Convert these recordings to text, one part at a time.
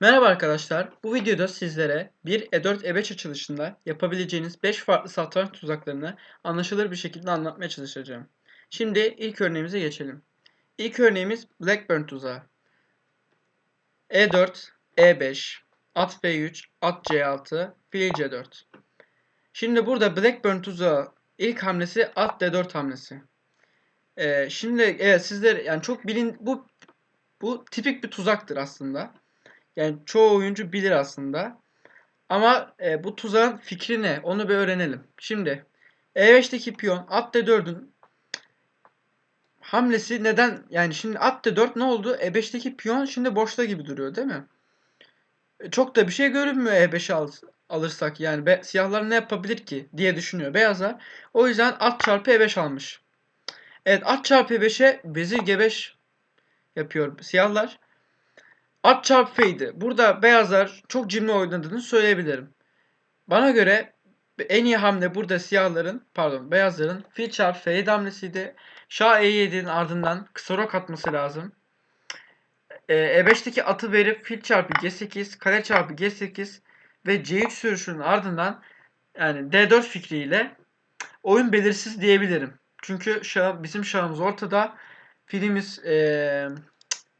Merhaba arkadaşlar. Bu videoda sizlere bir E4 E5 açılışında yapabileceğiniz 5 farklı satranç tuzaklarını anlaşılır bir şekilde anlatmaya çalışacağım. Şimdi ilk örneğimize geçelim. İlk örneğimiz Blackburn tuzağı. E4, E5, at B3, at C6, fil C4. Şimdi burada Blackburn tuzağı ilk hamlesi at D4 hamlesi. Ee, şimdi evet sizler yani çok bilin bu bu tipik bir tuzaktır aslında. Yani çoğu oyuncu bilir aslında. Ama e, bu tuzağın fikri ne? Onu bir öğrenelim. Şimdi E5'teki piyon at D4'ün hamlesi neden? Yani şimdi at D4 ne oldu? E5'teki piyon şimdi boşta gibi duruyor değil mi? E, çok da bir şey görünmüyor E5'i al, alırsak. Yani be, siyahlar ne yapabilir ki diye düşünüyor beyazlar. O yüzden at çarpı E5 almış. Evet at çarpı E5'e vezir G5 yapıyor siyahlar. At çarpı feydi. Burada beyazlar çok cimri oynadığını söyleyebilirim. Bana göre en iyi hamle burada siyahların, pardon beyazların fil çarpı feydi hamlesiydi. Şah E7'nin ardından kısa rok atması lazım. Ee, E5'teki atı verip fil çarpı G8, kale çarpı G8 ve C3 sürüşünün ardından yani D4 fikriyle oyun belirsiz diyebilirim. Çünkü şah, bizim şahımız ortada. Filimiz ee,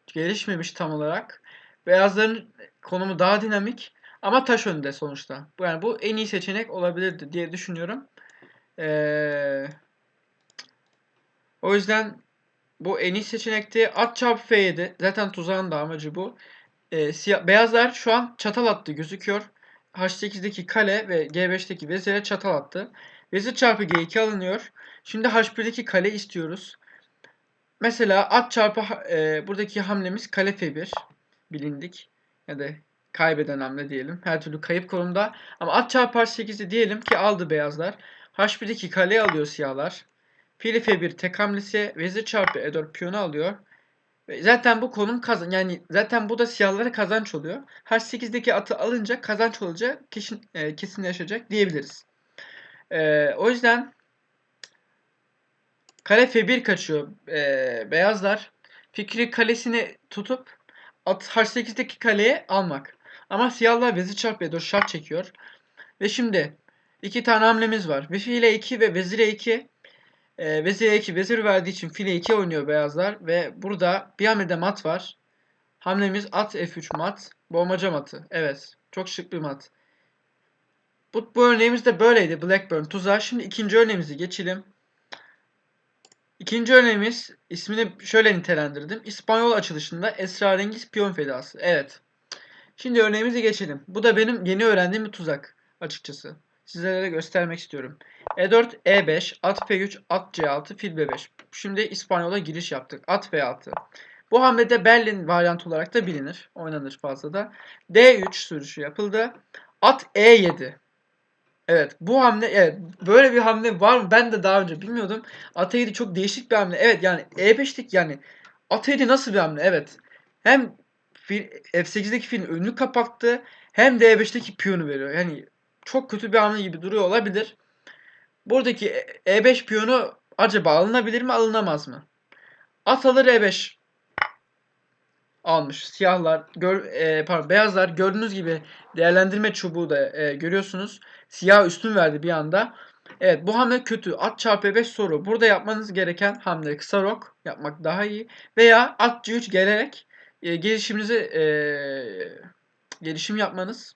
gelişmemiş tam olarak. Beyazların konumu daha dinamik ama taş önde sonuçta. Yani bu en iyi seçenek olabilirdi diye düşünüyorum. Ee, o yüzden bu en iyi seçenekti. At çarpı F7. Zaten tuzağın da amacı bu. Ee, siyah, beyazlar şu an çatal attı gözüküyor. H8'deki kale ve G5'teki vezire çatal attı. Vezir çarpı G2 alınıyor. Şimdi H1'deki kale istiyoruz. Mesela at çarpı e, buradaki hamlemiz kale F1 bilindik. Ya da kaybeden hamle diyelim. Her türlü kayıp konumda. Ama at çarpar 8'i diyelim ki aldı beyazlar. H1'deki kaleyi alıyor siyahlar. Fili F1 tek hamlesi. Vezir çarpı E4 piyonu alıyor. Zaten bu konum kazan yani zaten bu da siyahlara kazanç oluyor. H8'deki atı alınca kazanç olacak kesin, e, kesinleşecek diyebiliriz. E, o yüzden kale F1 kaçıyor. E, beyazlar fikri kalesini tutup H8'deki kaleye almak. Ama siyahlar vezir çarpı E4 şart çekiyor. Ve şimdi iki tane hamlemiz var. Ve file 2 ve vezir E2. E, vezir E2 vezir verdiği için file 2 oynuyor beyazlar. Ve burada bir hamlede mat var. Hamlemiz at F3 mat. Boğmaca matı. Evet. Çok şık bir mat. Bu, bu örneğimiz de böyleydi. Blackburn tuzağı. Şimdi ikinci örneğimizi geçelim. İkinci örneğimiz ismini şöyle nitelendirdim. İspanyol açılışında esrarengiz piyon fedası. Evet. Şimdi örneğimizi geçelim. Bu da benim yeni öğrendiğim bir tuzak açıkçası. Sizlere göstermek istiyorum. E4, E5, at F3, at C6, fil B5. Şimdi İspanyol'a giriş yaptık. At F6. Bu hamlede Berlin varyantı olarak da bilinir. Oynanır fazla da. D3 sürüşü yapıldı. At E7. Evet bu hamle evet böyle bir hamle var mı? Ben de daha önce bilmiyordum. At E7 çok değişik bir hamle. Evet yani E5'lik yani At E7 nasıl bir hamle? Evet. Hem F8'deki filin önünü kapattı hem de E5'teki piyonu veriyor. Yani çok kötü bir hamle gibi duruyor olabilir. Buradaki E5 piyonu acaba alınabilir mi alınamaz mı? At alır E5 almış. Siyahlar, gör, e, pardon beyazlar gördüğünüz gibi değerlendirme çubuğu da e, görüyorsunuz. Siyah üstün verdi bir anda. Evet bu hamle kötü. At çarpı 5 soru. Burada yapmanız gereken hamle kısa rok yapmak daha iyi. Veya at C3 gelerek e, gelişiminizi e, gelişim yapmanız.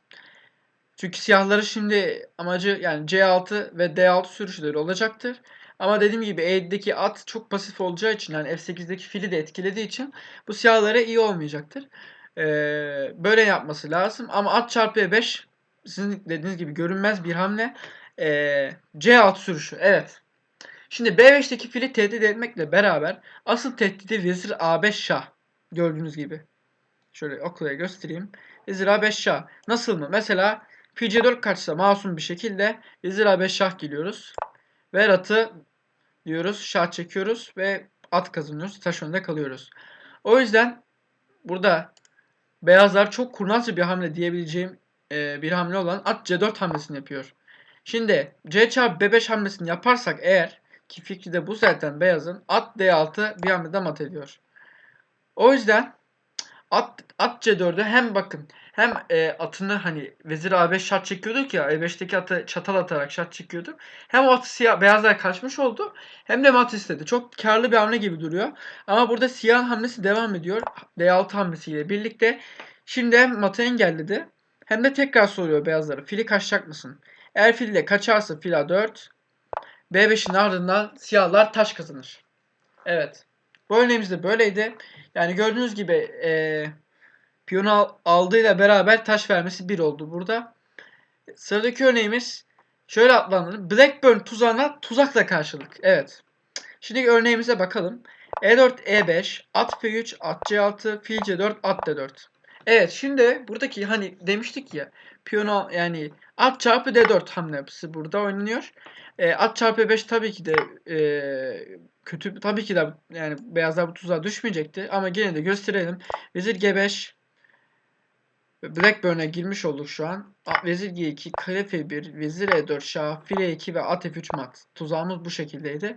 Çünkü siyahları şimdi amacı yani C6 ve D6 sürüşleri olacaktır. Ama dediğim gibi E7'deki at çok pasif olacağı için yani F8'deki fili de etkilediği için bu siyahlara iyi olmayacaktır. Ee, böyle yapması lazım. Ama at çarpı E5 sizin dediğiniz gibi görünmez bir hamle. Ee, C6 sürüşü. Evet. Şimdi B5'teki fili tehdit etmekle beraber asıl tehdidi vezir A5 şah. Gördüğünüz gibi. Şöyle okuya göstereyim. Vezir A5 şah. Nasıl mı? Mesela fil C4 kaçsa masum bir şekilde vezir A5 şah geliyoruz. Ver atı diyoruz. Şah çekiyoruz ve at kazanıyoruz. Taş önde kalıyoruz. O yüzden burada beyazlar çok kurnazca bir hamle diyebileceğim e, bir hamle olan at C4 hamlesini yapıyor. Şimdi C çarpı B5 hamlesini yaparsak eğer ki fikri de bu zaten beyazın at D6 bir hamlede mat ediyor. O yüzden At, at C4'ü hem bakın hem e, atını hani vezir A5 şat çekiyorduk ya E5'teki atı çatal atarak şat çekiyorduk. Hem o atı siyah beyazlar kaçmış oldu hem de mat istedi. Çok karlı bir hamle gibi duruyor. Ama burada siyah hamlesi devam ediyor. D6 hamlesiyle birlikte. Şimdi hem matı engelledi hem de tekrar soruyor beyazlara. Fili kaçacak mısın? Eğer fille kaçarsa fil A4. B5'in ardından siyahlar taş kazanır. Evet. Bu örneğimiz de böyleydi. Yani gördüğünüz gibi e, piyonu al, aldığıyla beraber taş vermesi 1 oldu burada. Sıradaki örneğimiz şöyle adlandırılır. Blackburn tuzağına tuzakla karşılık. Evet. Şimdi örneğimize bakalım. E4, E5, at F3, at C6, fil C4, at D4. Evet şimdi buradaki hani demiştik ya piyano yani at çarpı D4 hamle yapısı burada oynanıyor. E, at çarpı 5 tabii ki de e, kötü tabii ki de yani beyazlar bu tuzağa düşmeyecekti ama gene de gösterelim. Vezir G5 Blackburn'e girmiş olduk şu an. Vezir G2, kare F1, Vezir E4, Şah, file 2 ve at F3 mat. Tuzağımız bu şekildeydi.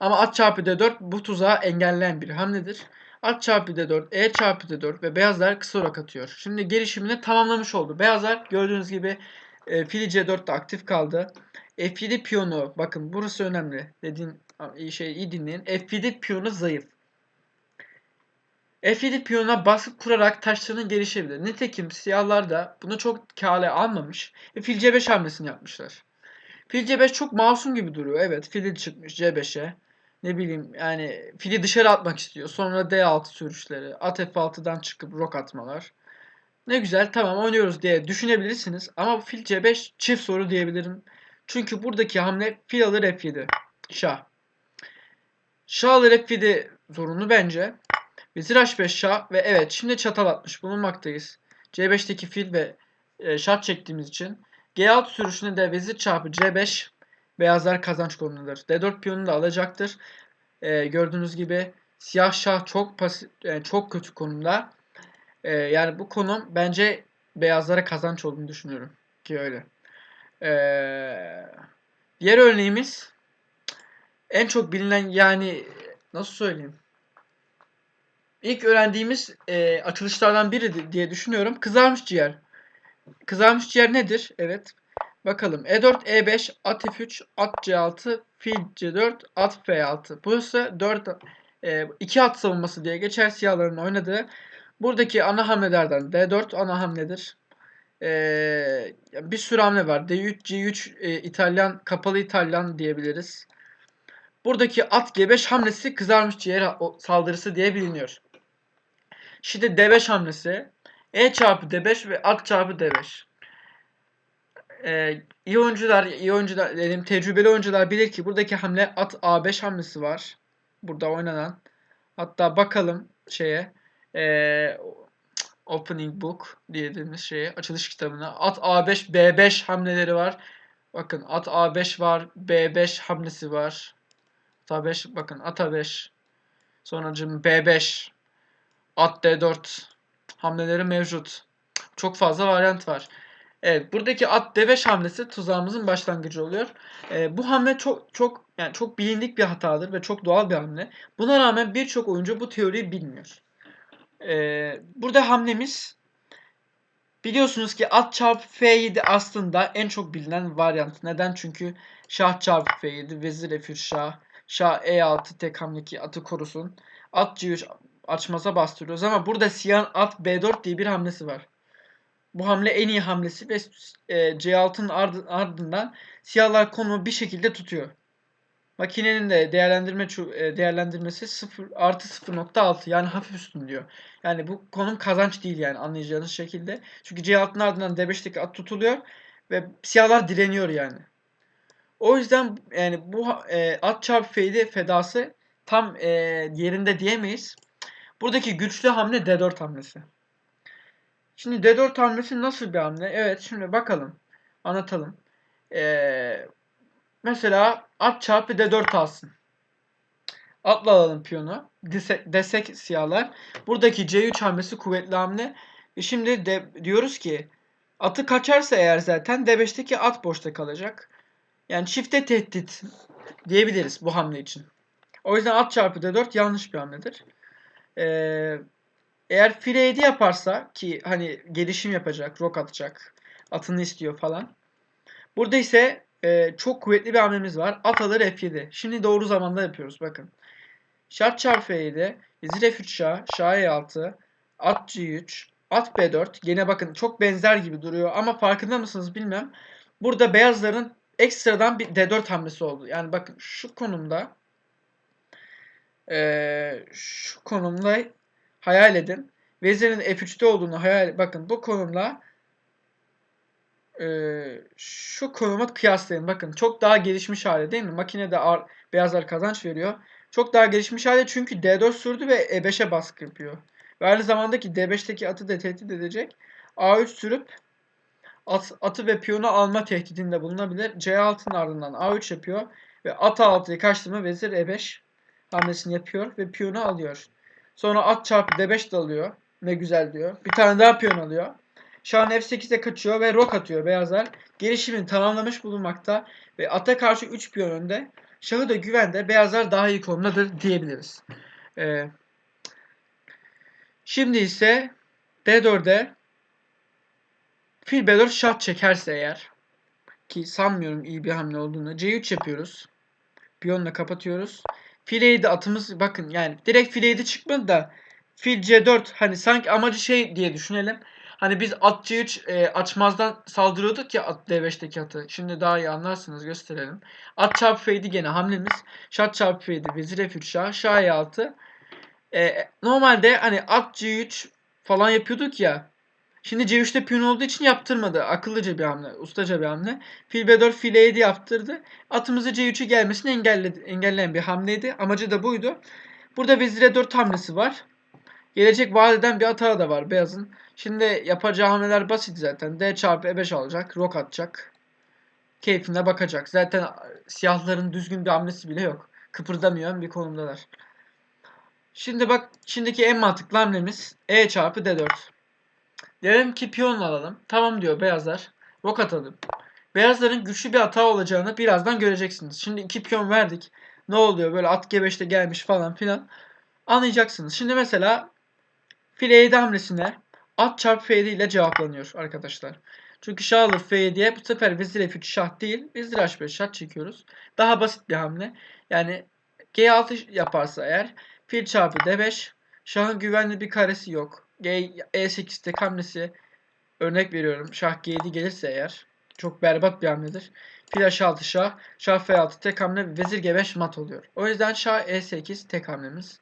Ama at çarpı D4 bu tuzağı engelleyen bir hamledir. At çarpı D4, E çarpı D4 ve beyazlar kısa orak atıyor. Şimdi gelişimini tamamlamış oldu. Beyazlar gördüğünüz gibi e, fili C4'te aktif kaldı. F7 piyonu bakın burası önemli. Dediğin iyi şey iyi dinleyin. F7 piyonu zayıf. F7 piyonuna baskı kurarak taşlarının gelişebilir. Nitekim siyahlar da bunu çok kale almamış ve fil C5 hamlesini yapmışlar. Fil C5 çok masum gibi duruyor. Evet fili çıkmış C5'e. Ne bileyim yani fili dışarı atmak istiyor. Sonra D6 sürüşleri. At F6'dan çıkıp rok atmalar. Ne güzel tamam oynuyoruz diye düşünebilirsiniz. Ama fil C5 çift soru diyebilirim. Çünkü buradaki hamle fil alır F7. Şah. Şah alır F7 zorunlu bence. Vezir H5 şah ve evet şimdi çatal atmış bulunmaktayız. C5'teki fil ve e, şah çektiğimiz için. G6 sürüşünde de vezir çarpı C5 beyazlar kazanç konunudur. D4 piyonunu da alacaktır. E, gördüğünüz gibi siyah şah çok pasif, yani çok kötü konumda. E, yani bu konum bence beyazlara kazanç olduğunu düşünüyorum ki öyle. E, diğer örneğimiz en çok bilinen yani nasıl söyleyeyim? İlk öğrendiğimiz e, açılışlardan biri diye düşünüyorum. Kızarmış ciğer. Kızarmış ciğer nedir? Evet. Bakalım. E4, E5, at F3, at C6, fil C4, at F6. Burası 4 e, 2 at savunması diye geçer siyahların oynadığı. Buradaki ana hamlelerden D4 ana hamledir. E, bir sürü hamle var. D3, G3, e, İtalyan, kapalı İtalyan diyebiliriz. Buradaki at G5 hamlesi kızarmış ciğer saldırısı diye biliniyor. Şimdi D5 hamlesi. E çarpı D5 ve at çarpı D5. Ee, iyi oyuncular, iyi oyuncular, dedim tecrübeli oyuncular bilir ki buradaki hamle at A5 hamlesi var. Burada oynanan. Hatta bakalım şeye. Ee, opening book dediğimiz şeye, açılış kitabına. At A5, B5 hamleleri var. Bakın at A5 var, B5 hamlesi var. At A5, bakın at A5. Sonracım B5, at D4 hamleleri mevcut. Çok fazla varyant var. Evet buradaki at D5 hamlesi tuzağımızın başlangıcı oluyor. Ee, bu hamle çok çok yani çok bilindik bir hatadır ve çok doğal bir hamle. Buna rağmen birçok oyuncu bu teoriyi bilmiyor. Ee, burada hamlemiz biliyorsunuz ki at çarpı F7 aslında en çok bilinen varyant. Neden? Çünkü şah çarpı F7, vezir F3 şah, şah E6 tek hamleki atı korusun. At C3 açmaza bastırıyoruz ama burada siyah at B4 diye bir hamlesi var. Bu hamle en iyi hamlesi ve e, C6'nın ardı, ardından siyahlar konumu bir şekilde tutuyor. Makinenin de değerlendirme e, değerlendirmesi 0 artı 0.6 yani hafif üstün diyor. Yani bu konum kazanç değil yani anlayacağınız şekilde. Çünkü C6'nın ardından D5'teki at tutuluyor ve siyahlar direniyor yani. O yüzden yani bu e, at çarpı feyde fedası tam e, yerinde diyemeyiz. Buradaki güçlü hamle D4 hamlesi. Şimdi D4 hamlesi nasıl bir hamle? Evet şimdi bakalım. Anlatalım. Ee, mesela at çarpı D4 alsın. Atla alalım piyonu. Desek, desek siyahlar. Buradaki C3 hamlesi kuvvetli hamle. E şimdi de, diyoruz ki atı kaçarsa eğer zaten D5'teki at boşta kalacak. Yani çifte tehdit diyebiliriz bu hamle için. O yüzden at çarpı D4 yanlış bir hamledir. Ee, Eğer 7 yaparsa ki hani gelişim yapacak, rok atacak, atını istiyor falan. Burada ise e, çok kuvvetli bir hamlemiz var. At alır F7. Şimdi doğru zamanda yapıyoruz bakın. Şart çarpı F7, vezir F3 şah, şah E6, at G3, at B4. Yine bakın çok benzer gibi duruyor ama farkında mısınız bilmem. Burada beyazların ekstradan bir D4 hamlesi oldu. Yani bakın şu konumda e, şu konumda hayal edin. Vezirin F3'te olduğunu hayal bakın bu konumla e, şu konuma kıyaslayın. Bakın çok daha gelişmiş hali değil mi? Makinede ağır, beyazlar kazanç veriyor. Çok daha gelişmiş hali çünkü D4 sürdü ve E5'e baskı yapıyor. Ve aynı zamanda ki D5'teki atı da tehdit edecek. A3 sürüp at, atı ve piyonu alma tehdidinde bulunabilir. C6'nın ardından A3 yapıyor. Ve at A6'yı kaçtı mı vezir E5 hamlesini yapıyor ve piyonu alıyor. Sonra at çarpı D5 de alıyor. Ne güzel diyor. Bir tane daha piyon alıyor. Şahın F8'e kaçıyor ve rok atıyor beyazlar. Gelişimini tamamlamış bulunmakta ve ata karşı 3 piyon önde. Şahı da güvende beyazlar daha iyi konumdadır diyebiliriz. Ee, şimdi ise D4'e fil B4 şah çekerse eğer ki sanmıyorum iyi bir hamle olduğunu C3 yapıyoruz. Piyonla kapatıyoruz. Fil de atımız bakın yani direkt fil de çıkmadı da fil C4 hani sanki amacı şey diye düşünelim. Hani biz at C3 e, açmazdan saldırıyorduk ya at D5'teki atı. Şimdi daha iyi anlarsınız gösterelim. At çarpı F'ydi gene hamlemiz. Şat çarpı F'ydi. Vezir F3 şah. Şah E6. E, normalde hani at C3 falan yapıyorduk ya. Şimdi C3'te piyon olduğu için yaptırmadı. Akıllıca bir hamle. Ustaca bir hamle. Fil B4 fil E7 yaptırdı. Atımızı C3'ü gelmesini engelledi, engelleyen bir hamleydi. Amacı da buydu. Burada vezir E4 hamlesi var. Gelecek vadeden bir hata da var beyazın. Şimdi yapacağı hamleler basit zaten. D çarpı E5 alacak. Rok atacak. Keyfine bakacak. Zaten siyahların düzgün bir hamlesi bile yok. Kıpırdamayan bir konumdalar. Şimdi bak şimdiki en mantıklı hamlemiz E çarpı D4. Diyelim ki piyon alalım. Tamam diyor beyazlar. Rok atalım. Beyazların güçlü bir hata olacağını birazdan göreceksiniz. Şimdi iki piyon verdik. Ne oluyor böyle at G5'te gelmiş falan filan. Anlayacaksınız. Şimdi mesela file 7 hamlesine at çarpı F7 ile cevaplanıyor arkadaşlar. Çünkü şah alır F7'ye bu sefer vezir F3 şah değil vezir H5 şah çekiyoruz. Daha basit bir hamle. Yani G6 yaparsa eğer fil çarpı D5 şahın güvenli bir karesi yok. G, E8 tek hamlesi örnek veriyorum. Şah G7 gelirse eğer çok berbat bir hamledir. Fil H6 şah, şah F6 tek hamle vezir G5 mat oluyor. O yüzden şah E8 tek hamlemiz.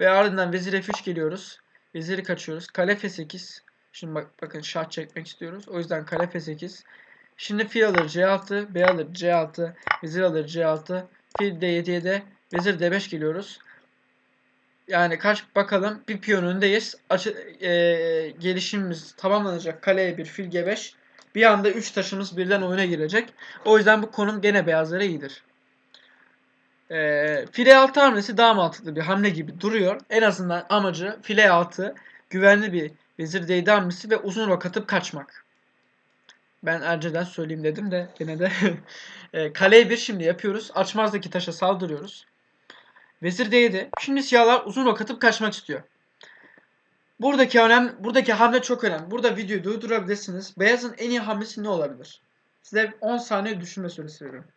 Ve ardından vezir F3 geliyoruz. Veziri kaçıyoruz. Kale F8. Şimdi bak, bakın şah çekmek istiyoruz. O yüzden kale F8. Şimdi fil alır C6, B alır C6, vezir alır C6, fil D7'ye de vezir D5 geliyoruz. Yani kaç bakalım bir piyon öndeyiz. Açı, e, gelişimimiz tamamlanacak. Kaleye bir fil G5. Bir anda 3 taşımız birden oyuna girecek. O yüzden bu konum gene beyazlara iyidir. E, file 6 hamlesi daha mantıklı bir hamle gibi duruyor. En azından amacı file 6 güvenli bir vezir D7 hamlesi ve uzun rok atıp kaçmak. Ben önceden söyleyeyim dedim de gene de e, kaleye bir şimdi yapıyoruz. Açmazdaki taşa saldırıyoruz. Vezir D7. Şimdi siyahlar uzun rok atıp kaçmak istiyor. Buradaki önem, buradaki hamle çok önemli. Burada videoyu durdurabilirsiniz. Beyazın en iyi hamlesi ne olabilir? Size 10 saniye düşünme süresi veriyorum.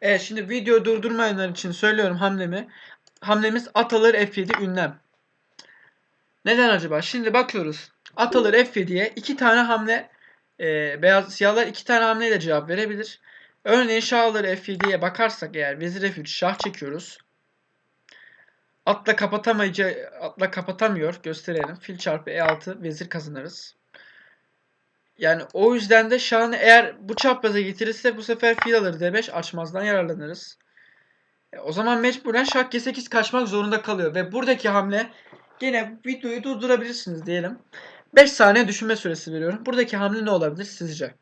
Evet şimdi video durdurmayanlar için söylüyorum hamlemi. Hamlemiz at alır F7 ünlem. Neden acaba? Şimdi bakıyoruz. At alır F7'ye iki tane hamle e, beyaz siyahlar iki tane hamleyle cevap verebilir. Örneğin şah alır F7'ye bakarsak eğer vezir F3 şah çekiyoruz. Atla kapatamayıcı atla kapatamıyor gösterelim. Fil çarpı E6 vezir kazanırız. Yani o yüzden de şahını eğer bu çapraza getirirse bu sefer fil alır D5 açmazdan yararlanırız. E, o zaman mecburen şah G8 kaçmak zorunda kalıyor. Ve buradaki hamle yine videoyu durdurabilirsiniz diyelim. 5 saniye düşünme süresi veriyorum. Buradaki hamle ne olabilir sizce?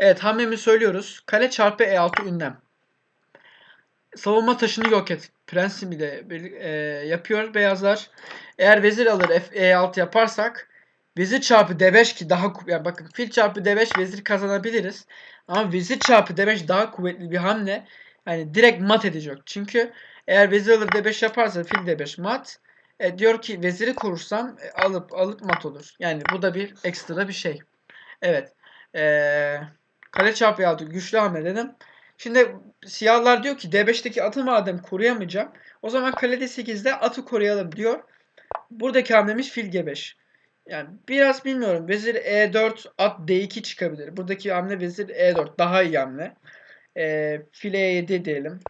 Evet hamlemi söylüyoruz. Kale çarpı E6 ünlem. Savunma taşını yok et. Prensibi de e, yapıyor beyazlar. Eğer vezir alır F, E6 yaparsak vezir çarpı D5 ki daha yani bakın fil çarpı D5 vezir kazanabiliriz. Ama vezir çarpı D5 daha kuvvetli bir hamle. Yani direkt mat edecek. Çünkü Eğer vezir alır D5 yaparsa fil D5 mat. E, diyor ki veziri kurursam e, alıp alıp mat olur. Yani bu da bir ekstra bir şey. Evet. Ee, kale çarpı altı güçlü hamle dedim. Şimdi siyahlar diyor ki D5'teki atı madem koruyamayacağım. O zaman kale D8'de atı koruyalım diyor. Buradaki hamlemiz fil G5. Yani biraz bilmiyorum. Vezir E4 at D2 çıkabilir. Buradaki hamle vezir E4 daha iyi hamle. Ee, fil E7 diyelim.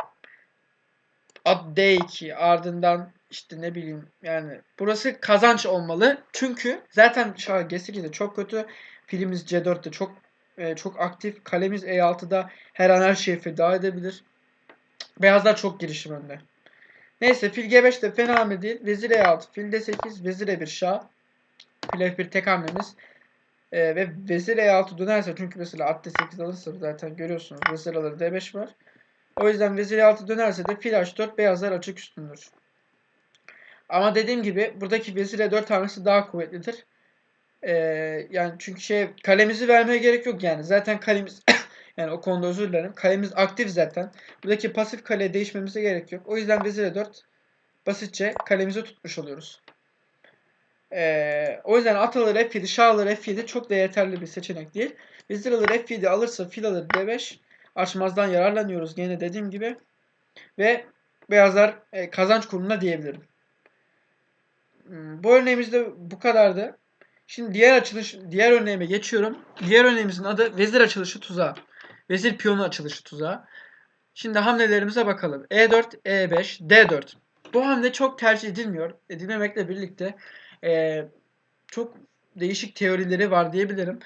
At D2 ardından işte ne bileyim yani burası kazanç olmalı. Çünkü zaten şah G8'de çok kötü. Filimiz C4'te çok e, çok aktif. Kalemiz E6'da her an her şeye feda edebilir. Beyazlar çok girişim önde. Neyse fil G5 de fena hamle değil. Vezir E6, fil D8, vezir E1 şah. Fil F1 tek hamlemiz. E, ve vezir E6 dönerse çünkü mesela at D8 alırsa zaten görüyorsunuz. Vezir alır D5 var. O yüzden vezir E6 dönerse de fil H4 beyazlar açık üstündür. Ama dediğim gibi buradaki vezir E4 hamlesi daha kuvvetlidir. Ee, yani çünkü şey kalemizi vermeye gerek yok yani. Zaten kalemiz yani o konuda özür dilerim. Kalemiz aktif zaten. Buradaki pasif kale değişmemize gerek yok. O yüzden vezir E4 basitçe kalemizi tutmuş oluyoruz. Ee, o yüzden at alır F7, şah alır F7 çok da yeterli bir seçenek değil. Vezir alır F7 alırsa fil alır D5 açmazdan yararlanıyoruz gene dediğim gibi. Ve beyazlar e, kazanç kurumuna diyebilirim. Hmm, Bu örneğimizde bu kadardı. Şimdi diğer açılış, diğer örneğime geçiyorum. Diğer örneğimizin adı vezir açılışı tuzağı. Vezir piyonu açılışı tuzağı. Şimdi hamlelerimize bakalım. E4, E5, D4. Bu hamle çok tercih edilmiyor. Edilmemekle birlikte e, çok değişik teorileri var diyebilirim.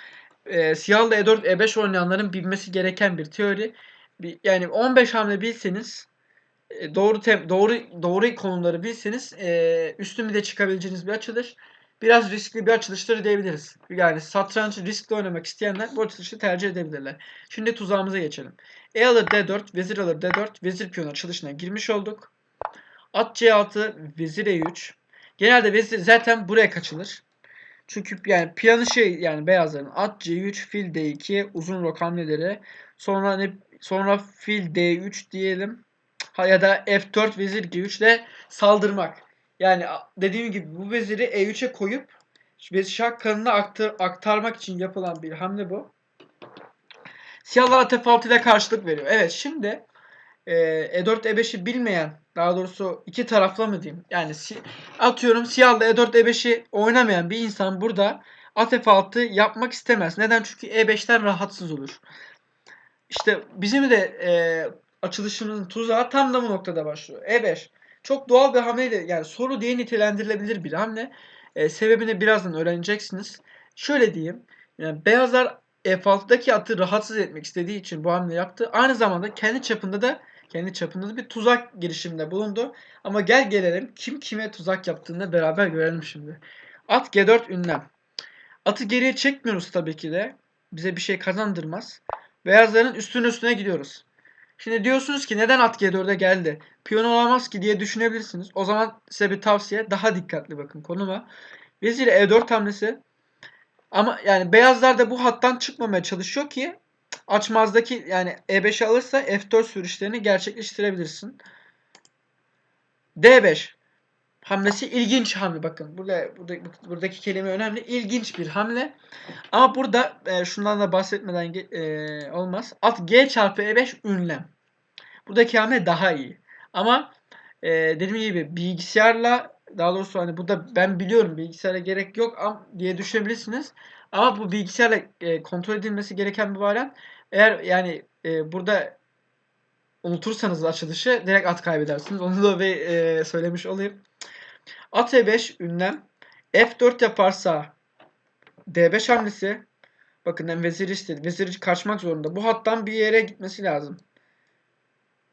E, siyahlı E4, E5 oynayanların bilmesi gereken bir teori. Yani 15 hamle bilseniz e, doğru tem, doğru doğru konumları bilseniz e, üstün bir de çıkabileceğiniz bir açılış. Biraz riskli bir açılıştır diyebiliriz. Yani satranç riskli oynamak isteyenler bu açılışı tercih edebilirler. Şimdi tuzağımıza geçelim. E alır D4, vezir alır D4, vezir piyon açılışına girmiş olduk. At C6, vezir E3. Genelde vezir zaten buraya kaçılır. Çünkü yani planı şey yani beyazların at C3, fil D2, uzun rok hamleleri. Sonra ne sonra fil D3 diyelim. Ya da F4 vezir G3 ile saldırmak. Yani dediğim gibi bu veziri E3'e koyup ve şah kanına aktar, aktarmak için yapılan bir hamle bu. Siyahlar at F6 ile karşılık veriyor. Evet şimdi e, E4 E5'i bilmeyen daha doğrusu iki taraflı mı diyeyim? Yani si atıyorum siyahla E4 E5'i oynamayan bir insan burada at F6 yapmak istemez. Neden? Çünkü E5'ten rahatsız olur. İşte bizim de e, açılışımızın tuzağı tam da bu noktada başlıyor. E5. Çok doğal bir hamleyle yani soru diye nitelendirilebilir bir hamle. E, sebebini birazdan öğreneceksiniz. Şöyle diyeyim. Yani beyazlar F6'daki atı rahatsız etmek istediği için bu hamle yaptı. Aynı zamanda kendi çapında da kendi çapında da bir tuzak girişiminde bulundu. Ama gel gelelim kim kime tuzak yaptığını beraber görelim şimdi. At G4 ünlem. Atı geriye çekmiyoruz tabii ki de. Bize bir şey kazandırmaz. Beyazların üstüne üstüne gidiyoruz. Şimdi diyorsunuz ki neden at G4'e geldi? Piyon olamaz ki diye düşünebilirsiniz. O zaman size bir tavsiye daha dikkatli bakın konuma. Vezir E4 hamlesi. Ama yani beyazlar da bu hattan çıkmamaya çalışıyor ki açmazdaki yani E5 alırsa F4 sürüşlerini gerçekleştirebilirsin. D5 hamlesi ilginç hamle bakın. Burada, burada buradaki kelime önemli. İlginç bir hamle. Ama burada e, şundan da bahsetmeden e, olmaz. At G çarpı E5 ünlem. Buradaki hamle daha iyi. Ama e, dediğim gibi bilgisayarla daha doğrusu hani burada ben biliyorum bilgisayara gerek yok am diye düşünebilirsiniz. Ama bu bilgisayarla e, kontrol edilmesi gereken bir variant. Eğer yani e, burada unutursanız açılışı direkt at kaybedersiniz. Onu da bir e, söylemiş olayım. At E5 ünlem. F4 yaparsa D5 hamlesi. Bakın hem vezir istedi. Vezir kaçmak zorunda. Bu hattan bir yere gitmesi lazım.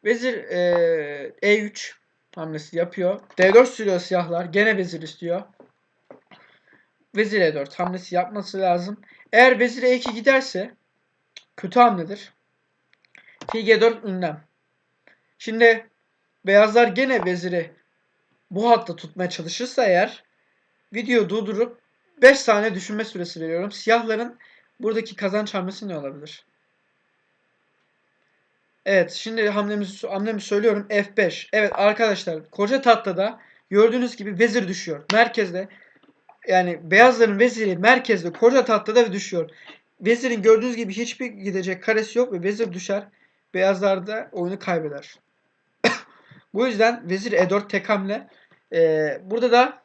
Vezir e, E3 hamlesi yapıyor. D4 sürüyor siyahlar. Gene vezir istiyor. Vezir E4 hamlesi yapması lazım. Eğer vezir E2 giderse kötü hamledir. Fil G4 ünlem. Şimdi beyazlar gene veziri bu hatta tutmaya çalışırsa eğer video durdurup 5 saniye düşünme süresi veriyorum. Siyahların buradaki kazanç hamlesi ne olabilir? Evet şimdi hamlemizi, hamlemi söylüyorum F5. Evet arkadaşlar koca tahtada gördüğünüz gibi vezir düşüyor. Merkezde yani beyazların veziri merkezde koca tahtada düşüyor. Vezirin gördüğünüz gibi hiçbir gidecek karesi yok ve vezir düşer. Beyazlar da oyunu kaybeder. Bu yüzden vezir E4 tek hamle. Ee, burada da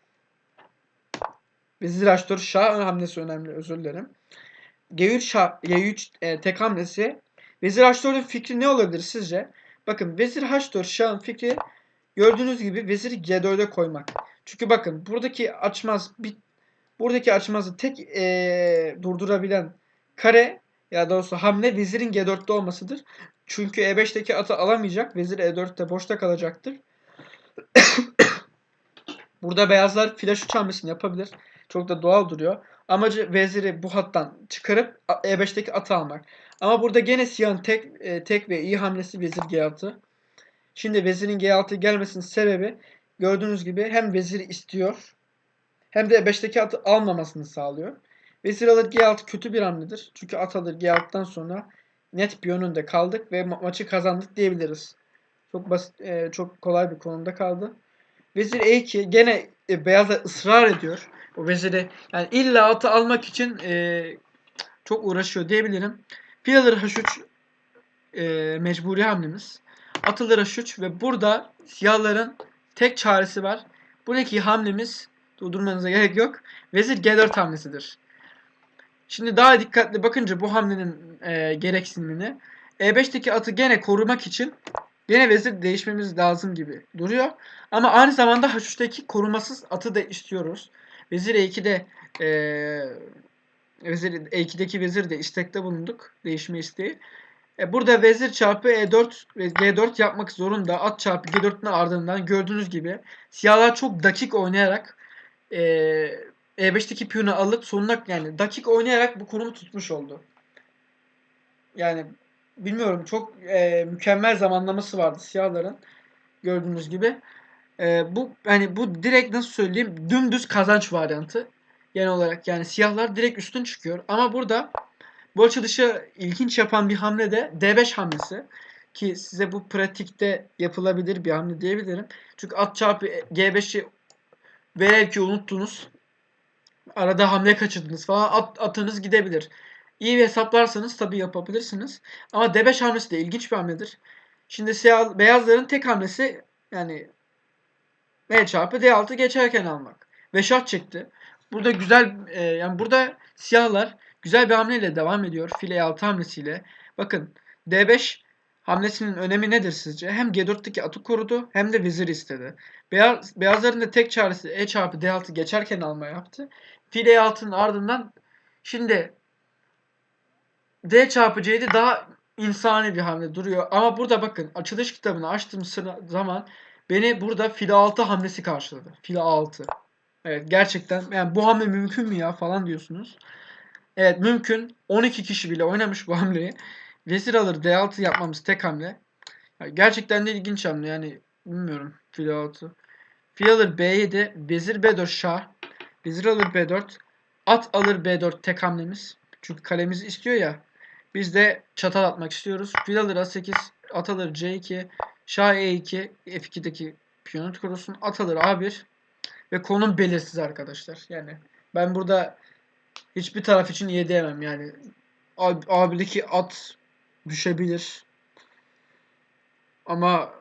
vezir H4 şah hamlesi önemli özür dilerim. G3 şah, G3 e, tek hamlesi. Vezir H4'ün fikri ne olabilir sizce? Bakın vezir H4 şahın fikri gördüğünüz gibi veziri G4'e koymak. Çünkü bakın buradaki açmaz bir buradaki açmazı tek e, durdurabilen kare ya doğrusu hamle vezirin G4'te olmasıdır. Çünkü E5'teki atı alamayacak. Vezir E4'te boşta kalacaktır. Burada beyazlar flash 3 hamlesini yapabilir. Çok da doğal duruyor. Amacı veziri bu hattan çıkarıp E5'teki atı almak. Ama burada gene siyahın tek e, tek ve iyi hamlesi vezir G6. Şimdi vezirin G6 gelmesinin sebebi gördüğünüz gibi hem veziri istiyor hem de E5'teki atı almamasını sağlıyor. Vezir alır G6 kötü bir hamledir. Çünkü at alır G6'dan sonra net bir yönünde kaldık ve ma- maçı kazandık diyebiliriz. Çok basit, e, çok kolay bir konumda kaldı. Vezir E2 gene e, beyazlar ısrar ediyor. O veziri yani illa atı almak için e, çok uğraşıyor diyebilirim. Fil alır H3 e, mecburi hamlemiz. At alır H3 ve burada siyahların tek çaresi var. Buradaki hamlemiz durdurmanıza gerek yok. Vezir G4 hamlesidir. Şimdi daha dikkatli bakınca bu hamlenin e, gereksinimini E5'teki atı gene korumak için gene vezir değişmemiz lazım gibi duruyor. Ama aynı zamanda H3'teki korumasız atı da istiyoruz. Vezir E2'de e, vezir E2'deki vezir de istekte bulunduk. Değişme isteği. E, burada vezir çarpı E4 ve G4 yapmak zorunda. At çarpı G4'ün ardından gördüğünüz gibi siyahlar çok dakik oynayarak e, E5'teki piyonu alıp sonuna yani dakik oynayarak bu konumu tutmuş oldu. Yani bilmiyorum çok e, mükemmel zamanlaması vardı siyahların gördüğünüz gibi. E, bu hani bu direkt nasıl söyleyeyim dümdüz kazanç varyantı genel olarak yani siyahlar direkt üstün çıkıyor ama burada bu açılışı ilginç yapan bir hamle de D5 hamlesi ki size bu pratikte yapılabilir bir hamle diyebilirim. Çünkü at çarpı G5'i velev ki unuttunuz arada hamle kaçırdınız falan at, atınız gidebilir. İyi hesaplarsanız tabii yapabilirsiniz. Ama D5 hamlesi de ilginç bir hamledir. Şimdi siyah, beyazların tek hamlesi yani B çarpı D6 geçerken almak. Ve şah çekti. Burada güzel e, yani burada siyahlar güzel bir hamleyle devam ediyor. File 6 hamlesiyle. Bakın D5 hamlesinin önemi nedir sizce? Hem G4'teki atı korudu hem de vezir istedi. Beyaz, beyazların da tek çaresi E çarpı D6 geçerken alma yaptı. File 6'nın ardından şimdi D çarpı C'de daha insani bir hamle duruyor. Ama burada bakın açılış kitabını açtığım zaman beni burada file 6 hamlesi karşıladı. File 6. Evet gerçekten yani bu hamle mümkün mü ya falan diyorsunuz. Evet mümkün. 12 kişi bile oynamış bu hamleyi. Vezir alır D6 yapmamız tek hamle. Ya gerçekten de ilginç hamle yani bilmiyorum file 6. Fil alır B7, vezir B4 şah. Vezir alır B4. At alır B4 tek hamlemiz. Çünkü kalemizi istiyor ya. Biz de çatal atmak istiyoruz. Fil alır A8, at alır C2, şah E2, F2'deki piyonu korusun. At alır A1 ve konum belirsiz arkadaşlar. Yani ben burada hiçbir taraf için iyi diyemem yani. A1'deki at düşebilir. Ama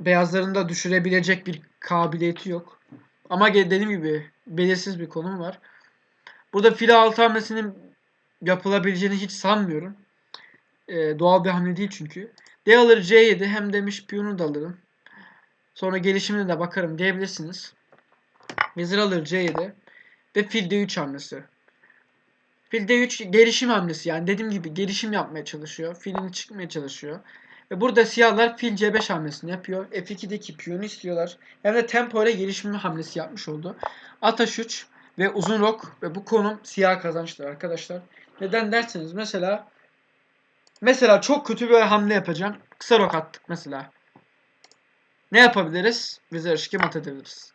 beyazların da düşürebilecek bir kabiliyeti yok. Ama dediğim gibi belirsiz bir konum var. Burada file altı hamlesinin yapılabileceğini hiç sanmıyorum. Ee, doğal bir hamle değil çünkü. D alır C7 hem demiş piyonu da alırım. Sonra gelişimine de bakarım diyebilirsiniz. Vezir alır C7 ve fil D3 hamlesi. Fil D3 gelişim hamlesi yani dediğim gibi gelişim yapmaya çalışıyor. Filini çıkmaya çalışıyor. Ve burada siyahlar fil C5 hamlesini yapıyor. F2'deki piyonu istiyorlar. Hem de tempo ile gelişim hamlesi yapmış oldu. At H3 ve uzun rok ve bu konum siyah kazançtır arkadaşlar. Neden derseniz mesela mesela çok kötü bir hamle yapacağım. Kısa rok attık mesela. Ne yapabiliriz? Vezir H2 mat edebiliriz.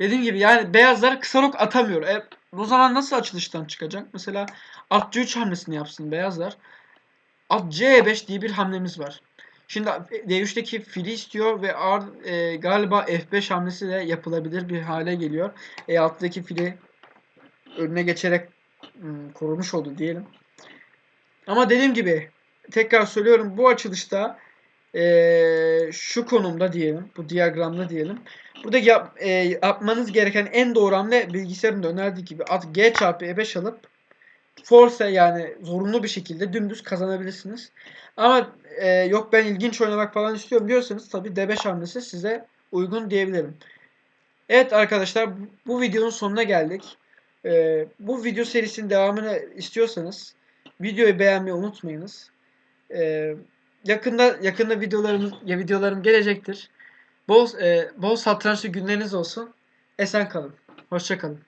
Dediğim gibi yani beyazlar kısa rok atamıyor. E, o zaman nasıl açılıştan çıkacak? Mesela at C3 hamlesini yapsın beyazlar. At C5 diye bir hamlemiz var. Şimdi D3'teki fili istiyor ve ar, e, galiba F5 hamlesi de yapılabilir bir hale geliyor. E6'daki fili önüne geçerek hmm, korumuş oldu diyelim. Ama dediğim gibi tekrar söylüyorum bu açılışta e, şu konumda diyelim, bu diyagramda diyelim. Burada yap, e, yapmanız gereken en doğru hamle bilgisayarın da önerdiği gibi at G çarpı E5 alıp force yani zorunlu bir şekilde dümdüz kazanabilirsiniz. Ama e, yok ben ilginç oynamak falan istiyorum diyorsanız tabi D5 hamlesi size uygun diyebilirim. Evet arkadaşlar bu- videonun sonuna geldik. E, bu video serisinin devamını istiyorsanız videoyu beğenmeyi unutmayınız. E, yakında yakında videolarımız ya videolarım gelecektir. Bol e, bol satrançlı günleriniz olsun. Esen kalın. Hoşça kalın.